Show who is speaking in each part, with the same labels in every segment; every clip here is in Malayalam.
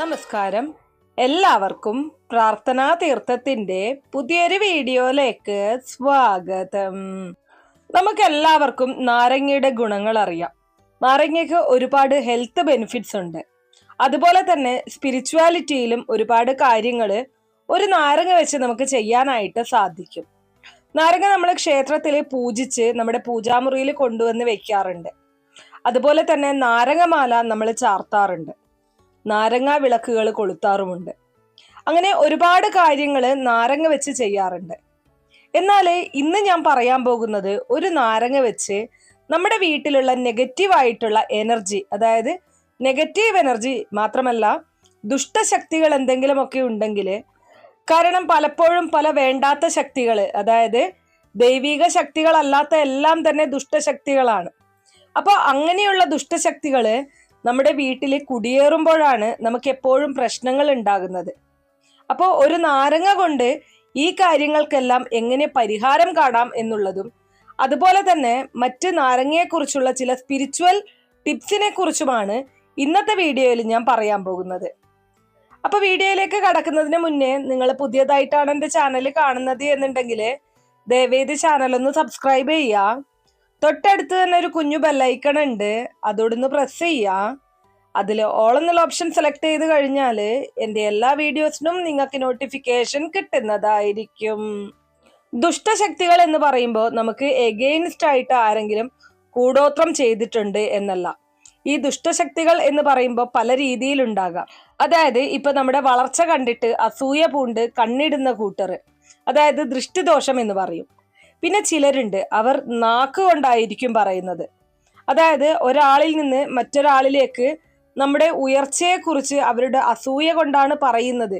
Speaker 1: നമസ്കാരം. എല്ലാവർക്കും പ്രാർത്ഥനാ തീർത്ഥത്തിന്റെ പുതിയൊരു വീഡിയോയിലേക്ക് സ്വാഗതം. നമുക്ക് എല്ലാവർക്കും നാരങ്ങയുടെ ഗുണങ്ങൾ അറിയാം. നാരങ്ങയ്ക്ക് ഒരുപാട് ഹെൽത്ത് ബെനിഫിറ്റ്സ് ഉണ്ട്. അതുപോലെ തന്നെ സ്പിരിച്വാലിറ്റിയിലും ഒരുപാട് കാര്യങ്ങൾ ഒരു നാരങ്ങ വെച്ച് നമുക്ക് ചെയ്യാനായിട്ട് സാധിക്കും. നാരങ്ങ നമ്മൾ ക്ഷേത്രത്തിൽ പൂജിച്ച് നമ്മുടെ പൂജാമുറിയിൽ കൊണ്ടുവന്ന് വെക്കാറുണ്ട്. അതുപോലെ തന്നെ നാരങ്ങമാല നമ്മൾ ചാർത്താറുണ്ട്. നാരങ്ങ വിളക്കുകൾ കൊളുത്താറുമുണ്ട്. അങ്ങനെ ഒരുപാട് കാര്യങ്ങൾ നാരങ്ങ വെച്ച് ചെയ്യാറുണ്ട്. എന്നാൽ ഇന്ന് ഞാൻ പറയാൻ പോകുന്നത് ഒരു നാരങ്ങ വെച്ച് നമ്മുടെ വീട്ടിലുള്ള നെഗറ്റീവ് ആയിട്ടുള്ള എനർജി അതായത് നെഗറ്റീവ് എനർജി മാത്രമല്ല ദുഷ്ടശക്തികൾ എന്തെങ്കിലുമൊക്കെ ഉണ്ടെങ്കിൽ കാരണം പലപ്പോഴും പല വേണ്ടാത്ത ശക്തികൾ അതായത് ദൈവിക ശക്തികളല്ലാത്ത എല്ലാം തന്നെ ദുഷ്ടശക്തികളാണ്. അപ്പോൾ അങ്ങനെയുള്ള ദുഷ്ടശക്തികൾ നമ്മുടെ വീട്ടിൽ കുടിയേറുമ്പോഴാണ് നമുക്ക് എപ്പോഴും പ്രശ്നങ്ങൾ ഉണ്ടാകുന്നത്. അപ്പോൾ ഒരു നാരങ്ങ കൊണ്ട് ഈ കാര്യങ്ങൾക്കെല്ലാം എങ്ങനെ പരിഹാരം കാണാം എന്നുള്ളതും അതുപോലെ തന്നെ മറ്റ് നാരങ്ങയെക്കുറിച്ചുള്ള ചില സ്പിരിച്വൽ ടിപ്സിനെ കുറിച്ചുമാണ് ഇന്നത്തെ വീഡിയോയിൽ ഞാൻ പറയാൻ പോകുന്നത്. അപ്പൊ വീഡിയോയിലേക്ക് കടക്കുന്നതിന് മുന്നേ നിങ്ങൾ പുതിയതായിട്ടാണ് എന്റെ ചാനൽ കാണുന്നത് എന്നുണ്ടെങ്കിൽ ദേവേദി ചാനൽ ഒന്ന് സബ്സ്ക്രൈബ് ചെയ്യുക. തൊട്ടടുത്ത് തന്നെ ഒരു കുഞ്ഞു ബെല്ലൈക്കൺ ഉണ്ട്. അതോടൊന്ന് പ്രസ് ചെയ്യുക അതിൽ ഓൾ എന്നുള്ള ഓപ്ഷൻ സെലക്ട് ചെയ്ത് കഴിഞ്ഞാൽ എന്റെ എല്ലാ വീഡിയോസിനും നിങ്ങൾക്ക് നോട്ടിഫിക്കേഷൻ കിട്ടുന്നതായിരിക്കും. ദുഷ്ടശക്തികൾ എന്ന് പറയുമ്പോൾ നമുക്ക് എഗെയിൻസ്റ്റ് ആയിട്ട് ആരെങ്കിലും കൂടോത്രം ചെയ്തിട്ടുണ്ട് എന്നല്ല. ഈ ദുഷ്ടശക്തികൾ എന്ന് പറയുമ്പോൾ പല രീതിയിലുണ്ടാകാം അതായത് ഇപ്പൊ നമ്മുടെ വളർച്ച കണ്ടിട്ട് അസൂയ പൂണ്ട് കണ്ണിടുന്ന കൂട്ടർ. അതായത് ദൃഷ്ടിദോഷം എന്ന് പറയും. പിന്നെ ചിലരുണ്ട് അവർ നാക്ക് കൊണ്ടായിരിക്കും പറയുന്നത്. അതായത് ഒരാളിൽ നിന്ന് മറ്റൊരാളിലേക്ക് നമ്മുടെ ഉയർച്ചയെക്കുറിച്ച് അവരുടെ അസൂയ കൊണ്ടാണ് പറയുന്നത്.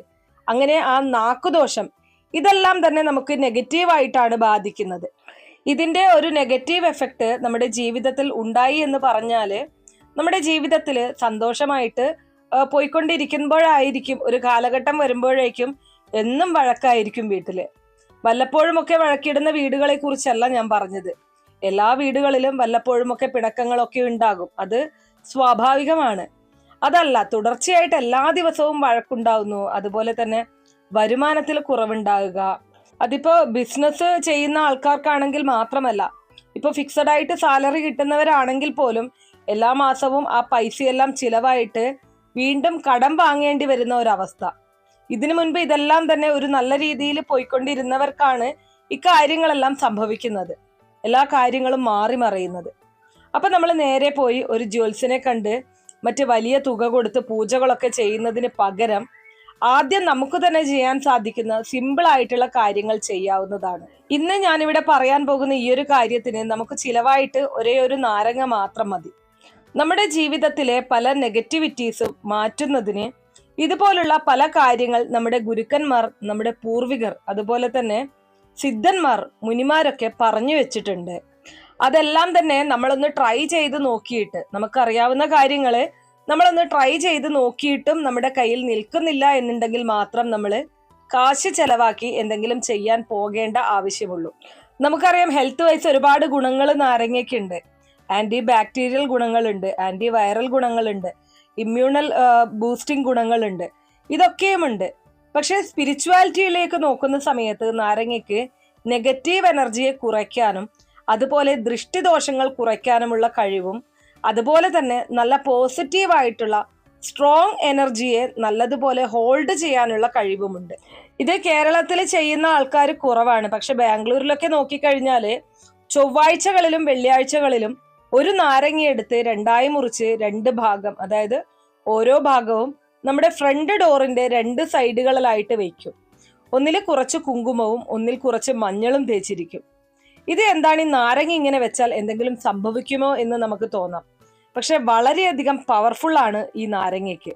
Speaker 1: അങ്ങനെ ആ നാക്കുദോഷം ഇതെല്ലാം തന്നെ നമുക്ക് നെഗറ്റീവായിട്ടാണ് ബാധിക്കുന്നത്. ഇതിന്റെ ഒരു നെഗറ്റീവ് എഫക്റ്റ് നമ്മുടെ ജീവിതത്തിൽ ഉണ്ടായി എന്ന് പറഞ്ഞാൽ നമ്മുടെ ജീവിതത്തിൽ സന്തോഷമായിട്ട് പോയിക്കൊണ്ടിരിക്കുമ്പോഴായിരിക്കും ഒരു കാലഘട്ടം വരുമ്പോഴേക്കും എന്നും വഴക്കായിരിക്കും വീട്ടിൽ. വല്ലപ്പോഴുമൊക്കെ വഴക്കിടുന്ന വീടുകളെ കുറിച്ചല്ല ഞാൻ പറഞ്ഞത്. എല്ലാ വീടുകളിലും വല്ലപ്പോഴുമൊക്കെ പിണക്കങ്ങളൊക്കെ ഉണ്ടാകും. അത് സ്വാഭാവികമാണ്. അതല്ല തുടർച്ചയായിട്ട് എല്ലാ ദിവസവും വഴക്കുണ്ടാവുന്നു. അതുപോലെ തന്നെ വരുമാനത്തിൽ കുറവുണ്ടാകുക. അതിപ്പോ ബിസിനസ് ചെയ്യുന്ന ആൾക്കാർക്കാണെങ്കിൽ മാത്രമല്ല ഇപ്പൊ ഫിക്സഡ് ആയിട്ട് സാലറി കിട്ടുന്നവരാണെങ്കിൽ പോലും എല്ലാ മാസവും ആ പൈസയെല്ലാം ചിലവായിട്ട് വീണ്ടും കടം വാങ്ങേണ്ടി വരുന്ന ഒരവസ്ഥ. ഇതിനു മുൻപ് ഇതെല്ലാം തന്നെ ഒരു നല്ല രീതിയിൽ പോയിക്കൊണ്ടിരുന്നവർക്കാണ് ഇക്കാര്യങ്ങളെല്ലാം സംഭവിക്കുന്നത്. എല്ലാ കാര്യങ്ങളും മാറി മറയുന്നത്. അപ്പൊ നമ്മൾ നേരെ പോയി ഒരു ജ്യോത്സ്യനെ കണ്ട് മറ്റ് വലിയ തുക കൊടുത്ത് പൂജകളൊക്കെ ചെയ്യുന്നതിന് പകരം ആദ്യം നമുക്ക് തന്നെ ചെയ്യാൻ സാധിക്കുന്ന സിമ്പിൾ ആയിട്ടുള്ള കാര്യങ്ങൾ ചെയ്യാവുന്നതാണ്. ഇന്ന് ഞാനിവിടെ പറയാൻ പോകുന്ന ഈ ഒരു കാര്യത്തിന് നമുക്ക് ചിലവായിട്ട് ഒരേ ഒരു നാരങ്ങ മാത്രം മതി. നമ്മുടെ ജീവിതത്തിലെ പല നെഗറ്റിവിറ്റീസും മാറ്റുന്നതിന് ഇതുപോലുള്ള പല കാര്യങ്ങൾ നമ്മുടെ ഗുരുക്കന്മാർ നമ്മുടെ പൂർവികർ അതുപോലെ തന്നെ സിദ്ധന്മാർ മുനിമാരൊക്കെ പറഞ്ഞു വെച്ചിട്ടുണ്ട്. അതെല്ലാം തന്നെ നമ്മളൊന്ന് ട്രൈ ചെയ്ത് നോക്കിയിട്ട് നമുക്കറിയാവുന്ന കാര്യങ്ങൾ നമ്മളൊന്ന് ട്രൈ ചെയ്ത് നോക്കിയിട്ടും നമ്മുടെ കയ്യിൽ നിൽക്കുന്നില്ല എന്നുണ്ടെങ്കിൽ മാത്രം നമ്മൾ കാശ് ചെലവാക്കി എന്തെങ്കിലും ചെയ്യാൻ പോകേണ്ട ആവശ്യമുള്ളൂ. നമുക്കറിയാം ഹെൽത്ത് വൈസ് ഒരുപാട് ഗുണങ്ങൾ നാരങ്ങയ്ക്കുണ്ട്. ആന്റി ബാക്ടീരിയൽ ഗുണങ്ങളുണ്ട് ആന്റി വൈറൽ ഗുണങ്ങളുണ്ട്. ഇമ്മ്യൂണൽ ബൂസ്റ്റിംഗ് ഗുണങ്ങളുണ്ട്. ഇതൊക്കെയുമുണ്ട്. പക്ഷെ സ്പിരിച്വാലിറ്റിയിലേക്ക് നോക്കുന്ന സമയത്ത് നാരങ്ങയ്ക്ക് നെഗറ്റീവ് എനർജിയെ കുറയ്ക്കാനും അതുപോലെ ദൃഷ്ടിദോഷങ്ങൾ കുറയ്ക്കാനുമുള്ള കഴിവും അതുപോലെ തന്നെ നല്ല പോസിറ്റീവായിട്ടുള്ള സ്ട്രോങ് എനർജിയെ നല്ലതുപോലെ ഹോൾഡ് ചെയ്യാനുള്ള കഴിവുമുണ്ട്. ഇത് കേരളത്തിൽ ചെയ്യുന്ന ആൾക്കാർ കുറവാണ്. പക്ഷെ ബാംഗ്ലൂരിലൊക്കെ നോക്കിക്കഴിഞ്ഞാൽ ചൊവ്വാഴ്ചകളിലും വെള്ളിയാഴ്ചകളിലും ഒരു നാരങ്ങ എടുത്ത് രണ്ടായി മുറിച്ച് രണ്ട് ഭാഗം അതായത് ഓരോ ഭാഗവും നമ്മുടെ ഫ്രണ്ട് ഡോറിന്റെ രണ്ട് സൈഡുകളിലായിട്ട് വയ്ക്കും. ഒന്നിൽ കുറച്ച് കുങ്കുമവും ഒന്നിൽ കുറച്ച് മഞ്ഞളും തേച്ചിരിക്കും. ഇത് എന്താണ് ഈ നാരങ്ങ ഇങ്ങനെ വെച്ചാൽ എന്തെങ്കിലും സംഭവിക്കുമോ എന്ന് നമുക്ക് തോന്നാം. പക്ഷെ വളരെയധികം പവർഫുൾ ആണ് ഈ നാരങ്ങയ്ക്ക്.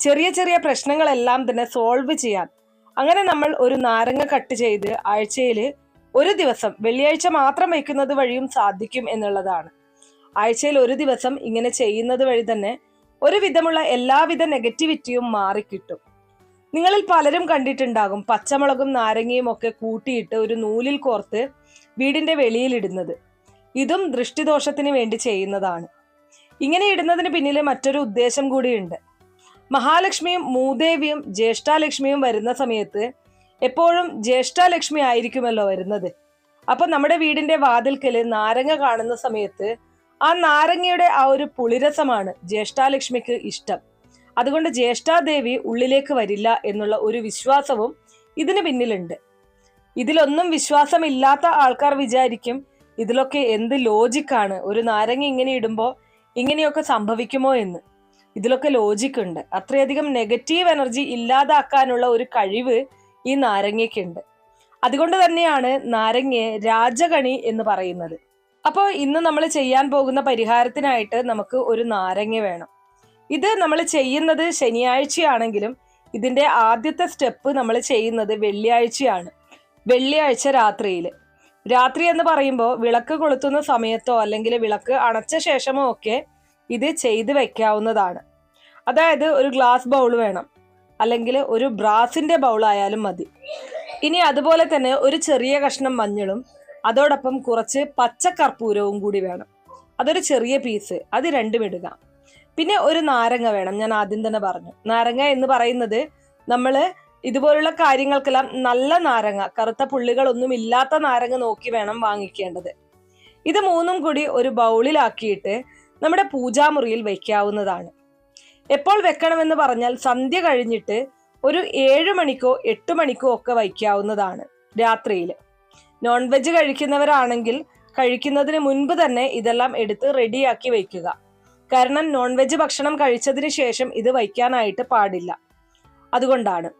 Speaker 1: ചെറിയ ചെറിയ പ്രശ്നങ്ങളെല്ലാം തന്നെ സോൾവ് ചെയ്യാൻ. അങ്ങനെ നമ്മൾ ഒരു നാരങ്ങ കട്ട് ചെയ്ത് ആഴ്ചയിൽ ഒരു ദിവസം വെള്ളിയാഴ്ച മാത്രം വയ്ക്കുന്നത് വഴിയും സാധിക്കും എന്നുള്ളതാണ്. ആഴ്ചയിൽ ഒരു ദിവസം ഇങ്ങനെ ചെയ്യുന്നത് വഴി തന്നെ ഒരുവിധമുള്ള എല്ലാവിധ നെഗറ്റിവിറ്റിയും മാറിക്കിട്ടും. നിങ്ങളിൽ പലരും കണ്ടിട്ടുണ്ടാകും പച്ചമുളകും നാരങ്ങയും ഒക്കെ കൂട്ടിയിട്ട് ഒരു നൂലിൽ കോർത്ത് വീടിന്റെ വെളിയിലിടുന്നത് ഇതും ദൃഷ്ടിദോഷത്തിന് വേണ്ടി ചെയ്യുന്നതാണ്. ഇങ്ങനെ ഇടുന്നതിന് പിന്നിൽ മറ്റൊരു ഉദ്ദേശം കൂടിയുണ്ട്. മഹാലക്ഷ്മിയും മൂദേവിയും ജ്യേഷ്ഠാലക്ഷ്മിയും വരുന്ന സമയത്ത് എപ്പോഴും ജ്യേഷ്ഠാലക്ഷ്മി ആയിരിക്കുമല്ലോ വരുന്നത്. അപ്പം നമ്മുടെ വീടിന്റെ വാതിൽക്കൽ നാരങ്ങ കാണുന്ന സമയത്ത് ആ നാരങ്ങയുടെ ആ ഒരു പുളിരസമാണ് ജ്യേഷ്ഠാലക്ഷ്മിക്ക് ഇഷ്ടം. അതുകൊണ്ട് ജ്യേഷ്ഠാദേവി ഉള്ളിലേക്ക് വരില്ല എന്നുള്ള ഒരു വിശ്വാസവും ഇതിന് പിന്നിലുണ്ട്. ഇതിലൊന്നും വിശ്വാസമില്ലാത്ത ആൾക്കാർ വിചാരിക്കും ഇതിലൊക്കെ എന്ത് ലോജിക്കാണ് ഒരു നാരങ്ങ ഇങ്ങനെ ഇടുമ്പോൾ ഇങ്ങനെയൊക്കെ സംഭവിക്കുമോ എന്ന്. ഇതിലൊക്കെ ലോജിക് ഉണ്ട്. അത്രയധികം നെഗറ്റീവ് എനർജി ഇല്ലാതാക്കാനുള്ള ഒരു കഴിവ് ഈ നാരങ്ങയ്ക്കുണ്ട്. അതുകൊണ്ട് തന്നെയാണ് നാരങ്ങയെ രാജകണി എന്ന് പറയുന്നത്. അപ്പോൾ ഇന്ന് നമ്മൾ ചെയ്യാൻ പോകുന്ന പരിഹാരത്തിനായിട്ട് നമുക്ക് ഒരു നാരങ്ങ വേണം. ഇത് നമ്മൾ ചെയ്യുന്നത് ശനിയാഴ്ചയാണെങ്കിലും ഇതിന്റെ ആദ്യത്തെ സ്റ്റെപ്പ് നമ്മൾ ചെയ്യുന്നത് വെള്ളിയാഴ്ചയാണ്. വെള്ളിയാഴ്ച രാത്രിയിൽ രാത്രി എന്ന് പറയുമ്പോൾ വിളക്ക് കൊളുത്തുന്ന സമയത്തോ അല്ലെങ്കിൽ വിളക്ക് അണച്ച ശേഷമോ ഒക്കെ ഇത് ചെയ്ത് വെക്കാവുന്നതാണ്. അതായത് ഒരു ഗ്ലാസ് ബൗൾ വേണം. അല്ലെങ്കിൽ ഒരു ബ്രാസിന്റെ ബൗളായാലും മതി. ഇനി അതുപോലെ തന്നെ ഒരു ചെറിയ കഷ്ണം മഞ്ഞളും അതോടൊപ്പം കുറച്ച് പച്ചക്കർപ്പൂരവും കൂടി വേണം. അതൊരു ചെറിയ പീസ് അത് രണ്ടും ഇടുക. പിന്നെ ഒരു നാരങ്ങ വേണം. ഞാൻ ആദ്യം തന്നെ പറഞ്ഞു. നാരങ്ങ എന്ന് പറയുന്നത് നമ്മൾ ഇതുപോലുള്ള കാര്യങ്ങൾക്കെല്ലാം നല്ല നാരങ്ങ കറുത്ത പുള്ളികളൊന്നും ഇല്ലാത്ത നാരങ്ങ നോക്കി വേണം വാങ്ങിക്കേണ്ടത്. ഇത് മൂന്നും കൂടി ഒരു ബൗളിലാക്കിയിട്ട് നമ്മുടെ പൂജാമുറിയിൽ വയ്ക്കാവുന്നതാണ് എപ്പോൾ വെക്കണമെന്ന് പറഞ്ഞാൽ സന്ധ്യ കഴിഞ്ഞിട്ട് ഒരു ഏഴ് മണിക്കോ എട്ട് മണിക്കോ ഒക്കെ വയ്ക്കാവുന്നതാണ് രാത്രിയിൽ നോൺ വെജ് കഴിക്കുന്നവരാണെങ്കിൽ കഴിക്കുന്നതിന് മുൻപ് തന്നെ ഇതെല്ലാം എടുത്ത് റെഡിയാക്കി വയ്ക്കുക കാരണം നോൺ വെജ് ഭക്ഷണം കഴിച്ചതിന് ശേഷം ഇത് വയ്ക്കാനായിട്ട് പാടില്ല. അതുകൊണ്ടാണ്.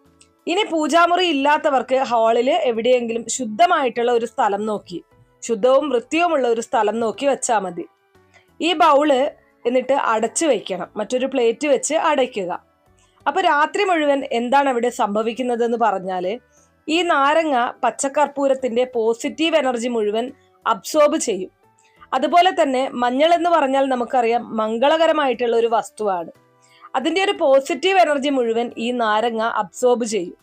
Speaker 1: ഇനി പൂജാമുറി ഇല്ലാത്തവർക്ക് ഹാളിൽ എവിടെയെങ്കിലും ശുദ്ധമായിട്ടുള്ള ഒരു സ്ഥലം നോക്കി ശുദ്ധവും വൃത്തിയുമുള്ള ഒരു സ്ഥലം നോക്കി വെച്ചാൽ മതി. ഈ ബൗൾ എന്നിട്ട് അടച്ചു വയ്ക്കണം മറ്റൊരു പ്ലേറ്റ് വെച്ച് അടയ്ക്കുക. അപ്പോൾ രാത്രി മുഴുവൻ എന്താണ് അവിടെ സംഭവിക്കുന്നതെന്ന് പറഞ്ഞാൽ ഈ നാരങ്ങ പച്ചക്കർപ്പൂരത്തിന്റെ പോസിറ്റീവ് എനർജി മുഴുവൻ അബ്സോർബ് ചെയ്യും. അതുപോലെ തന്നെ മഞ്ഞൾ എന്ന് പറഞ്ഞാൽ നമുക്കറിയാം മംഗളകരമായിട്ടുള്ള ഒരു വസ്തുവാണ്. അതിന്റെ ഒരു പോസിറ്റീവ് എനർജി മുഴുവൻ ഈ നാരങ്ങ അബ്സോർബ് ചെയ്യും.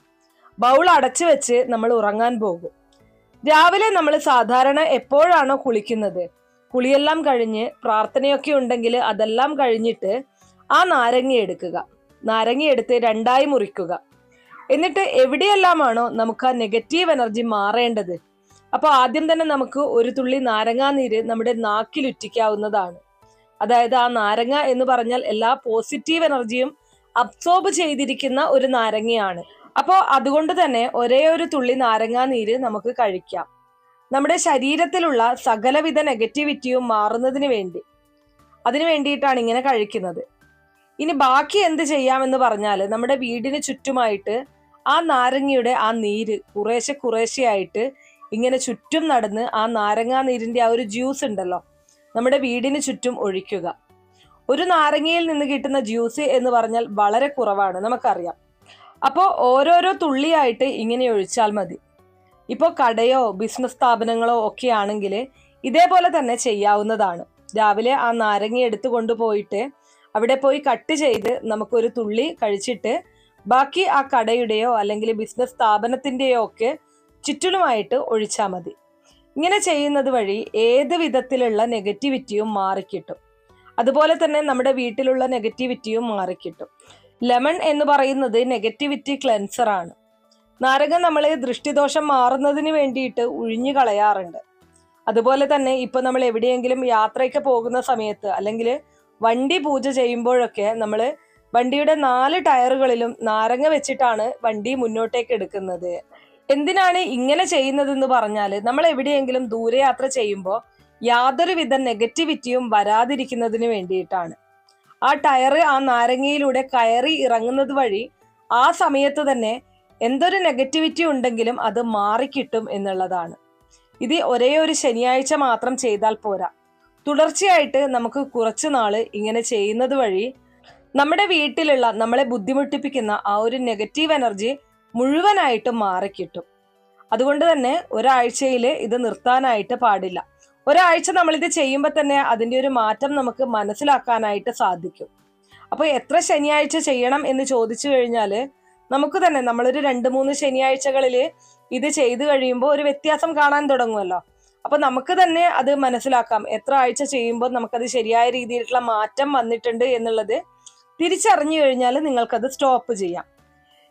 Speaker 1: ബൗൾ അടച്ചു വെച്ച് നമ്മൾ ഉറങ്ങാൻ പോകും. രാവിലെ നമ്മൾ സാധാരണ എപ്പോഴാണോ കുളിക്കുന്നത്? കുളിയെല്ലാം കഴിഞ്ഞ് പ്രാർത്ഥനയൊക്കെ ഉണ്ടെങ്കിൽ അതെല്ലാം കഴിഞ്ഞിട്ട് ആ നാരങ്ങ എടുക്കുക. നാരങ്ങ എടുത്ത് രണ്ടായി മുറിക്കുക. എന്നിട്ട് എവിടെയെല്ലാമാണോ നമുക്ക് ആ നെഗറ്റീവ് എനർജി മാറേണ്ടത്? അപ്പോൾ ആദ്യം തന്നെ നമുക്ക് ഒരു തുള്ളി നാരങ്ങാനീര് നമ്മുടെ നാക്കിൽ ഉറ്റിക്കാവുന്നതാണ്. അതായത് ആ നാരങ്ങ എന്ന് പറഞ്ഞാൽ എല്ലാ പോസിറ്റീവ് എനർജിയും അബ്സോർബ് ചെയ്തിരിക്കുന്ന ഒരു നാരങ്ങയാണ്. അപ്പോൾ അതുകൊണ്ട് തന്നെ ഒരേ ഒരു തുള്ളി നാരങ്ങാനീര് നമുക്ക് കഴിക്കാം. നമ്മുടെ ശരീരത്തിലുള്ള സകലവിധ നെഗറ്റിവിറ്റിയും മാറുന്നതിന് വേണ്ടി. അതിനു വേണ്ടിയിട്ടാണ് ഇങ്ങനെ കഴിക്കുന്നത്. ഇനി ബാക്കി എന്ത് ചെയ്യാമെന്ന് പറഞ്ഞാൽ നമ്മുടെ വീടിന് ചുറ്റുമായിട്ട് ആ നാരങ്ങയുടെ ആ നീര് കുറേശ്ശെ കുറേശ്ശെയായിട്ട് ഇങ്ങനെ ചുറ്റും നടന്ന് ആ നാരങ്ങാ നീരിന്റെ ആ ഒരു ജ്യൂസ് ഉണ്ടല്ലോ നമ്മുടെ വീടിന് ചുറ്റും ഒഴിക്കുക. ഒരു നാരങ്ങയിൽ നിന്ന് കിട്ടുന്ന ജ്യൂസ് എന്ന് പറഞ്ഞാൽ വളരെ കുറവാണ് നമുക്കറിയാം. അപ്പോൾ ഓരോരോ തുള്ളിയായിട്ട് ഇങ്ങനെ ഒഴിച്ചാൽ മതി. ഇപ്പോൾ കടയോ ബിസിനസ് സ്ഥാപനങ്ങളോ ഒക്കെ ആണെങ്കിൽ ഇതേപോലെ തന്നെ ചെയ്യാവുന്നതാണ്. രാവിലെ ആ നാരങ്ങ എടുത്തു കൊണ്ടുപോയിട്ട് അവിടെ പോയി കട്ട് ചെയ്ത് നമുക്കൊരു തുള്ളി കഴിച്ചിട്ട് ബാക്കി ആ കടയുടെയോ അല്ലെങ്കിൽ ബിസിനസ് സ്ഥാപനത്തിന്റെയോ ഒക്കെ ചുറ്റിലുമായിട്ട് ഒഴിച്ചാൽ മതി. ഇങ്ങനെ ചെയ്യുന്നത് വഴി ഏത് വിധത്തിലുള്ള നെഗറ്റിവിറ്റിയും മാറിക്കിട്ടും. അതുപോലെ തന്നെ നമ്മുടെ വീട്ടിലുള്ള നെഗറ്റിവിറ്റിയും മാറിക്കിട്ടും. ലെമൺ എന്ന് പറയുന്നത് നെഗറ്റിവിറ്റി ക്ലെൻസർ ആണ്. നാരകം നമ്മൾ ദൃഷ്ടിദോഷം മാറുന്നതിന് വേണ്ടിയിട്ട് ഉഴിഞ്ഞു കളയാറുണ്ട്. അതുപോലെ തന്നെ ഇപ്പൊ നമ്മൾ എവിടെയെങ്കിലും യാത്രയ്ക്ക് പോകുന്ന സമയത്ത് അല്ലെങ്കിൽ വണ്ടി പൂജ ചെയ്യുമ്പോഴൊക്കെ നമ്മൾ വണ്ടിയുടെ നാല് ടയറുകളിലും നാരങ്ങ വെച്ചിട്ടാണ് വണ്ടി മുന്നോട്ടേക്ക് എടുക്കുന്നത്. എന്തിനാണ് ഇങ്ങനെ ചെയ്യുന്നതെന്ന് പറഞ്ഞാൽ നമ്മൾ എവിടെയെങ്കിലും ദൂരയാത്ര ചെയ്യുമ്പോൾ യാതൊരുവിധ നെഗറ്റിവിറ്റിയും വരാതിരിക്കുന്നതിന് വേണ്ടിയിട്ടാണ്. ആ ടയറ് ആ നാരങ്ങയിലൂടെ കയറി ഇറങ്ങുന്നത് വഴി ആ സമയത്ത് തന്നെ എന്തൊരു നെഗറ്റിവിറ്റി ഉണ്ടെങ്കിലും അത് മാറിക്കിട്ടും എന്നുള്ളതാണ്. ഇത് ഒരേ ഒരു ശനിയാഴ്ച മാത്രം ചെയ്താൽ പോരാ. തുടർച്ചയായിട്ട് നമുക്ക് കുറച്ച് നാൾ ഇങ്ങനെ ചെയ്യുന്നത് വഴി നമ്മുടെ വീട്ടിലുള്ള നമ്മളെ ബുദ്ധിമുട്ടിപ്പിക്കുന്ന ആ ഒരു നെഗറ്റീവ് എനർജി മുഴുവനായിട്ടും മാറിക്കിട്ടും. അതുകൊണ്ട് തന്നെ ഒരാഴ്ചയിൽ ഇത് നിർത്താനായിട്ട് പാടില്ല. ഒരാഴ്ച നമ്മളിത് ചെയ്യുമ്പോൾ തന്നെ അതിന്റെ ഒരു മാറ്റം നമുക്ക് മനസ്സിലാക്കാനായിട്ട് സാധിക്കും. അപ്പോൾ എത്ര ശനിയാഴ്ച ചെയ്യണം എന്ന് ചോദിച്ചു കഴിഞ്ഞാൽ നമുക്ക് തന്നെ നമ്മളൊരു രണ്ട് മൂന്ന് ശനിയാഴ്ചകളിൽ ഇത് ചെയ്തു കഴിയുമ്പോൾ ഒരു വ്യത്യാസം കാണാൻ തുടങ്ങുമല്ലോ അപ്പൊ നമുക്ക് തന്നെ അത് മനസ്സിലാക്കാം. എത്ര ആഴ്ച ചെയ്യുമ്പോൾ നമുക്കത് ശരിയായ രീതിയിലുള്ള മാറ്റം വന്നിട്ടുണ്ട് എന്നുള്ളത് തിരിച്ചറിഞ്ഞു കഴിഞ്ഞാൽ നിങ്ങൾക്കത് സ്റ്റോപ്പ് ചെയ്യാം.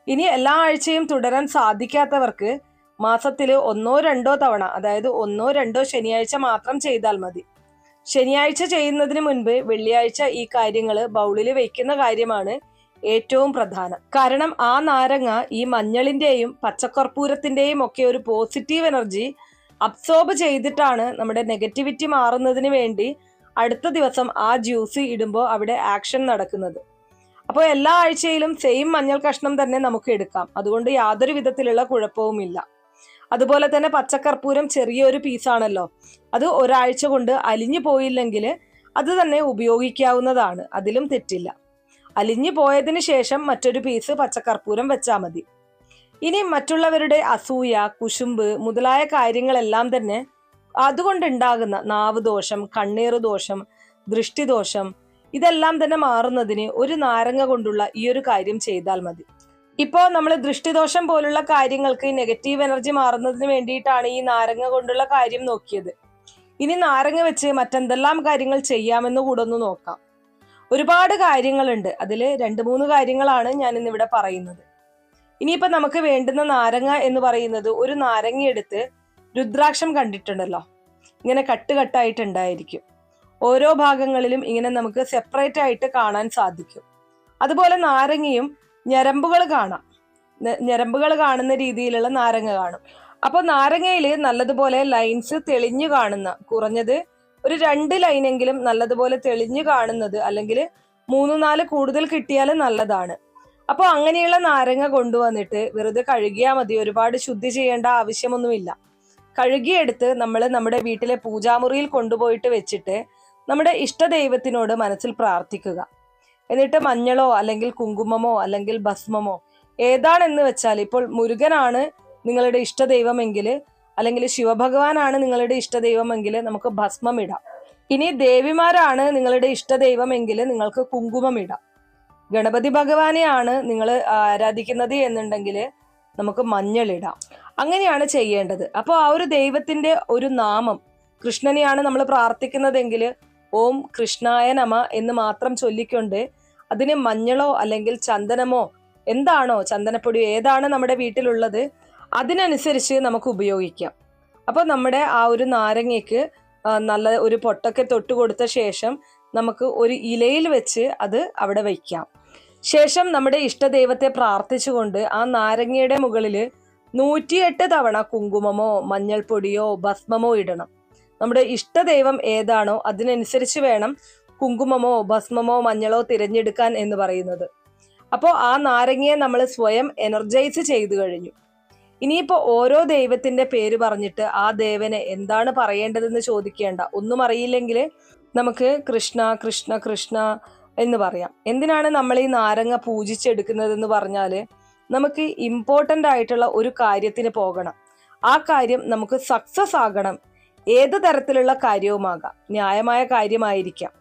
Speaker 1: ഇനി എല്ലാ ആഴ്ചയും തുടരാൻ സാധിക്കാത്തവർക്ക് മാസത്തിൽ ഒന്നോ രണ്ടോ തവണ അതായത് ഒന്നോ രണ്ടോ ശനിയാഴ്ച മാത്രം ചെയ്താൽ മതി. ശനിയാഴ്ച ചെയ്യുന്നതിന് മുൻപ് വെള്ളിയാഴ്ച ഈ കാര്യങ്ങൾ ബൗളിൽ വയ്ക്കുന്ന കാര്യമാണ് ഏറ്റവും പ്രധാനം. കാരണം ആ നാരങ്ങ ഈ മഞ്ഞളിന്റെയും പച്ചക്കർപ്പൂരത്തിന്റെയും ഒക്കെ ഒരു പോസിറ്റീവ് എനർജി അബ്സോർബ് ചെയ്തിട്ടാണ് നമ്മുടെ നെഗറ്റിവിറ്റി മാറുന്നതിന് വേണ്ടി അടുത്ത ദിവസം ആ ജ്യൂസ് ഇടുമ്പോൾ അവിടെ ആക്ഷൻ നടക്കുന്നത്. അപ്പോൾ എല്ലാ ആഴ്ചയിലും സെയിം മഞ്ഞൾ കഷ്ണം തന്നെ നമുക്ക് എടുക്കാം. അതുകൊണ്ട് യാതൊരു വിധത്തിലുള്ള കുഴപ്പവുമില്ല അതുപോലെ തന്നെ പച്ചക്കർപ്പൂരം ചെറിയൊരു പീസാണല്ലോ അത് ഒരാഴ്ച കൊണ്ട് അലിഞ്ഞു പോയില്ലെങ്കിൽ അത് തന്നെ ഉപയോഗിക്കാവുന്നതാണ്. അതിലും തെറ്റില്ല. അലിഞ്ഞു പോയതിന് ശേഷം മറ്റൊരു പീസ് പച്ചക്കർപ്പൂരം വെച്ചാൽ മതി. ഇനി മറ്റുള്ളവരുടെ അസൂയ കുശുമ്പ് മുതലായ കാര്യങ്ങളെല്ലാം തന്നെ അതുകൊണ്ടുണ്ടാകുന്ന നാവ് ദോഷം കണ്ണീർ ദോഷം ദൃഷ്ടിദോഷം ഇതെല്ലാം തന്നെ മാറുന്നതിന് ഒരു നാരങ്ങ കൊണ്ടുള്ള ഈ ഒരു കാര്യം ചെയ്താൽ മതി. ഇപ്പോൾ നമ്മൾ ദൃഷ്ടിദോഷം പോലുള്ള കാര്യങ്ങൾക്ക് നെഗറ്റീവ് എനർജി മാറുന്നതിന് വേണ്ടിയിട്ടാണ് ഈ നാരങ്ങ കൊണ്ടുള്ള കാര്യം നോക്കിയത്. ഇനി നാരങ്ങ വെച്ച് മറ്റെന്തെല്ലാം കാര്യങ്ങൾ ചെയ്യാമെന്ന് കൂടെ ഒന്ന് നോക്കാം. ഒരുപാട് കാര്യങ്ങളുണ്ട്. അതിൽ രണ്ട് മൂന്ന് കാര്യങ്ങളാണ് ഞാൻ ഇന്നിവിടെ പറയുന്നത്. ഇനിയിപ്പോൾ നമുക്ക് വേണ്ടുന്ന നാരങ്ങ എന്ന് പറയുന്നത് ഒരു നാരങ്ങയെടുത്ത് രുദ്രാക്ഷം കണ്ടിട്ടുണ്ടല്ലോ? ഇങ്ങനെ കട്ട് കട്ടായിട്ടുണ്ടായിരിക്കും. ഓരോ ഭാഗങ്ങളിലും ഇങ്ങനെ നമുക്ക് സെപ്പറേറ്റ് ആയിട്ട് കാണാൻ സാധിക്കും. അതുപോലെ നാരങ്ങയും ഞരമ്പുകൾ കാണാം. ഞരമ്പുകൾ കാണുന്ന രീതിയിലുള്ള നാരങ്ങ കാണും. അപ്പോൾ നാരങ്ങയിൽ നല്ലതുപോലെ ലൈൻസ് തെളിഞ്ഞു കാണുന്ന കുറഞ്ഞത് ഒരു രണ്ട് ലൈനെങ്കിലും നല്ലതുപോലെ തെളിഞ്ഞു കാണുന്നത് അല്ലെങ്കിൽ മൂന്ന് നാല് കൂടുതൽ കിട്ടിയാൽ നല്ലതാണ്. അപ്പോൾ അങ്ങനെയുള്ള നാരങ്ങ കൊണ്ടുവന്നിട്ട് വെറുതെ കഴുകിയാൽ മതി. ഒരുപാട് ശുദ്ധി ചെയ്യേണ്ട ആവശ്യമൊന്നുമില്ല. കഴുകിയെടുത്ത് നമ്മൾ നമ്മുടെ വീട്ടിലെ പൂജാമുറിയിൽ കൊണ്ടുപോയിട്ട് വെച്ചിട്ട് നമ്മുടെ ഇഷ്ടദൈവത്തിനോട് മനസ്സിൽ പ്രാർത്ഥിക്കുക. എന്നിട്ട് മഞ്ഞളോ അല്ലെങ്കിൽ കുങ്കുമമോ അല്ലെങ്കിൽ ഭസ്മമോ ഏതാണെന്ന് വെച്ചാൽ ഇപ്പോൾ മുരുകനാണ് നിങ്ങളുടെ ഇഷ്ടദൈവമെങ്കിൽ അല്ലെങ്കിൽ ശിവഭഗവാനാണ് നിങ്ങളുടെ ഇഷ്ടദൈവമെങ്കിൽ നമുക്ക് ഭസ്മം ഇടാം. ഇനി ദേവിമാരാണ് നിങ്ങളുടെ ഇഷ്ടദൈവമെങ്കിൽ നിങ്ങൾക്ക് കുങ്കുമം ഇടാം. ഗണപതി ഭഗവാനെയാണ് നിങ്ങൾ ആരാധിക്കുന്നത് എന്നുണ്ടെങ്കിൽ നമുക്ക് മഞ്ഞളിടാം അങ്ങനെയാണ് ചെയ്യേണ്ടത്. അപ്പോൾ ആ ഒരു ദൈവത്തിന്റെ ഒരു നാമം കൃഷ്ണനെയാണ് നമ്മൾ പ്രാർത്ഥിക്കുന്നതെങ്കിൽ ഓം കൃഷ്ണായ നമ എന്ന് മാത്രം ചൊല്ലിക്കൊണ്ട് അതിന് മഞ്ഞളോ അല്ലെങ്കിൽ ചന്ദനമോ എന്താണോ ചന്ദനപ്പൊടിയോ ഏതാണ് നമ്മുടെ വീട്ടിലുള്ളത് അതിനനുസരിച്ച് നമുക്ക് ഉപയോഗിക്കാം. അപ്പോൾ നമ്മുടെ ആ ഒരു നാരങ്ങയ്ക്ക് നല്ല ഒരു പൊട്ടൊക്കെ തൊട്ട് കൊടുത്ത ശേഷം നമുക്ക് ഒരു ഇലയിൽ വെച്ച് അത് അവിടെ വയ്ക്കാം ശേഷം നമ്മുടെ ഇഷ്ടദൈവത്തെ പ്രാർത്ഥിച്ചുകൊണ്ട് ആ നാരങ്ങയുടെ മുകളിൽ നൂറ്റിയെട്ട് തവണ കുങ്കുമമോ മഞ്ഞൾപ്പൊടിയോ ഭസ്മമോ ഇടണം. നമ്മുടെ ഇഷ്ടദൈവം ഏതാണോ അതിനനുസരിച്ച് വേണം കുങ്കുമമോ ഭസ്മമോ മഞ്ഞളോ തിരഞ്ഞെടുക്കാൻ എന്ന് പറയുന്നത്. അപ്പോൾ ആ നാരങ്ങയെ നമ്മൾ സ്വയം എനർജൈസ് ചെയ്തു കഴിഞ്ഞു. ഇനിയിപ്പോൾ ഓരോ ദൈവത്തിന്റെ പേര് പറഞ്ഞിട്ട് ആ ദേവനെ എന്താണ് പറയേണ്ടതെന്ന് ചോദിക്കേണ്ട? ഒന്നും അറിയില്ലെങ്കിൽ നമുക്ക് കൃഷ്ണ കൃഷ്ണ കൃഷ്ണ എന്ന് പറയാം. എന്തിനാണ് നമ്മൾ ഈ നാരങ്ങ പൂജിച്ചെടുക്കുന്നതെന്ന് പറഞ്ഞാൽ നമുക്ക് ഇമ്പോർട്ടന്റ് ആയിട്ടുള്ള ഒരു കാര്യത്തിന് പോകണം. ആ കാര്യം നമുക്ക് സക്സസ് ആകണം ഏത് തരത്തിലുള്ള കാര്യവുമാകാം. ന്യായമായ കാര്യമായിരിക്കാം.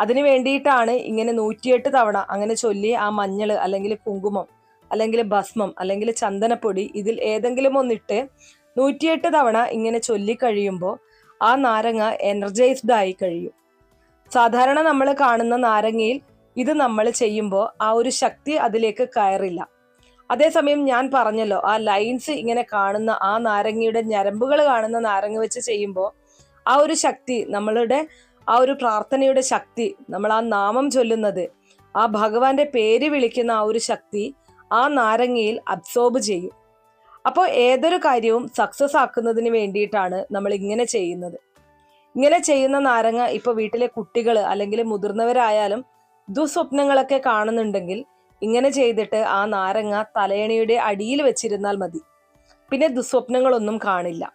Speaker 1: അതിനു വേണ്ടിയിട്ടാണ് ഇങ്ങനെ നൂറ്റിയെട്ട് തവണ അങ്ങനെ ചൊല്ലി ആ മഞ്ഞൾ അല്ലെങ്കിൽ കുങ്കുമം അല്ലെങ്കിൽ ഭസ്മം അല്ലെങ്കിൽ ചന്ദനപ്പൊടി ഇതിൽ ഏതെങ്കിലും ഒന്നിട്ട് നൂറ്റിയെട്ട് തവണ ഇങ്ങനെ ചൊല്ലി കഴിയുമ്പോൾ ആ നാരങ്ങ എനർജൈസ്ഡ് ആയി കഴിയും. സാധാരണ നമ്മൾ കാണുന്ന നാരങ്ങയിൽ ഇത് നമ്മൾ ചെയ്യുമ്പോൾ ആ ഒരു ശക്തി അതിലേക്ക് കയറില്ല. അതേസമയം ഞാൻ പറഞ്ഞല്ലോ ആ ലൈൻസ് ഇങ്ങനെ കാണുന്ന ആ നാരങ്ങയുടെ ഞരമ്പുകൾ കാണുന്ന നാരങ്ങ വെച്ച് ചെയ്യുമ്പോൾ ആ ഒരു ശക്തി നമ്മളുടെ ആ ഒരു പ്രാർത്ഥനയുടെ ശക്തി നമ്മൾ ആ നാമം ചൊല്ലുന്നത് ആ ഭഗവാന്റെ പേര് വിളിക്കുന്ന ആ ഒരു ശക്തി ആ നാരങ്ങയിൽ അബ്സോർബ് ചെയ്യും. അപ്പോൾ ഏതൊരു കാര്യവും സക്സസ് ആക്കുന്നതിന് വേണ്ടിയിട്ടാണ് നമ്മൾ ഇങ്ങനെ ചെയ്യുന്നത്. ഇങ്ങനെ ചെയ്യുന്ന നാരങ്ങ ഇപ്പോൾ വീട്ടിലെ കുട്ടികൾ അല്ലെങ്കിൽ മുതിർന്നവരായാലും ദുസ്വപ്നങ്ങളൊക്കെ കാണുന്നുണ്ടെങ്കിൽ ഇങ്ങനെ ചെയ്തിട്ട് ആ നാരങ്ങ തലയണയുടെ അടിയിൽ വെച്ചിരുന്നാൽ മതി. പിന്നെ ദുസ്വപ്നങ്ങളൊന്നും കാണില്ല.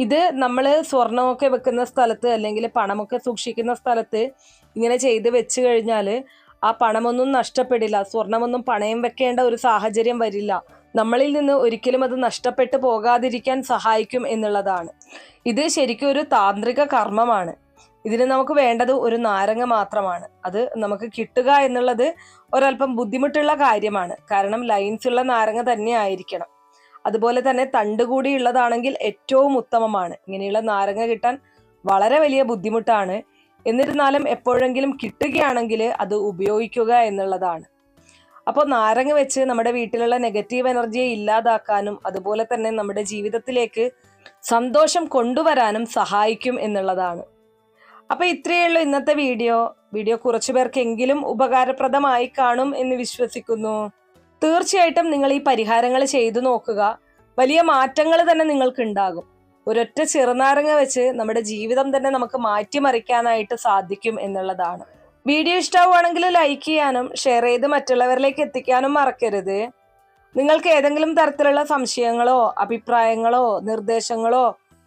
Speaker 1: ഇത് നമ്മൾ സ്വർണമൊക്കെ വെക്കുന്ന സ്ഥലത്ത് അല്ലെങ്കിൽ പണമൊക്കെ സൂക്ഷിക്കുന്ന സ്ഥലത്ത് ഇങ്ങനെ ചെയ്ത് വെച്ച് കഴിഞ്ഞാൽ ആ പണമൊന്നും നഷ്ടപ്പെടില്ല. സ്വർണമൊന്നും പണയം വെക്കേണ്ട ഒരു സാഹചര്യം വരില്ല. നമ്മളിൽ നിന്ന് ഒരിക്കലും അത് നഷ്ടപ്പെട്ടു പോകാതിരിക്കാൻ സഹായിക്കും എന്നുള്ളതാണ്. ഇത് ശരിക്കും ഒരു താന്ത്രിക കർമ്മമാണ്. ഇതിന് നമുക്ക് വേണ്ടത് ഒരു നാരങ്ങ മാത്രമാണ്. അത് നമുക്ക് കിട്ടുക എന്നുള്ളത് ഒരല്പം ബുദ്ധിമുട്ടുള്ള കാര്യമാണ്. കാരണം ലൈൻസ് ഉള്ള നാരങ്ങ തന്നെ ആയിരിക്കണം. അതുപോലെ തന്നെ തണ്ട് കൂടി ഉള്ളതാണെങ്കിൽ ഏറ്റവും ഉത്തമമാണ്. ഇങ്ങനെയുള്ള നാരങ്ങ കിട്ടാൻ വളരെ വലിയ ബുദ്ധിമുട്ടാണ്. എന്നിരുന്നാലും എപ്പോഴെങ്കിലും കിട്ടുകയാണെങ്കിൽ അത് ഉപയോഗിക്കുക എന്നുള്ളതാണ്. അപ്പോൾ നാരങ്ങ വെച്ച് നമ്മുടെ വീട്ടിലുള്ള നെഗറ്റീവ് എനർജിയെ ഇല്ലാതാക്കാനും അതുപോലെ തന്നെ നമ്മുടെ ജീവിതത്തിലേക്ക് സന്തോഷം കൊണ്ടുവരാനും സഹായിക്കും എന്നുള്ളതാണ്. അപ്പൊ ഇത്രയേ ഉള്ളൂ ഇന്നത്തെ വീഡിയോ. വീഡിയോ കുറച്ചു പേർക്കെങ്കിലും ഉപകാരപ്രദമായി കാണും എന്ന് വിശ്വസിക്കുന്നു. തീർച്ചയായിട്ടും നിങ്ങൾ ഈ പരിഹാരങ്ങൾ ചെയ്തു നോക്കുക. വലിയ മാറ്റങ്ങൾ തന്നെ നിങ്ങൾക്ക് ഉണ്ടാകും ഒരൊറ്റ ചെറുനാരങ്ങ വെച്ച് നമ്മുടെ ജീവിതം തന്നെ നമുക്ക് മാറ്റിമറിക്കാനായിട്ട് സാധിക്കും എന്നുള്ളതാണ്. വീഡിയോ ഇഷ്ടമാവുകയാണെങ്കിൽ ലൈക്ക് ചെയ്യാനും ഷെയർ ചെയ്ത് മറ്റുള്ളവരിലേക്ക് എത്തിക്കാനും മറക്കരുത്. നിങ്ങൾക്ക് ഏതെങ്കിലും തരത്തിലുള്ള സംശയങ്ങളോ അഭിപ്രായങ്ങളോ നിർദ്ദേശങ്ങളോ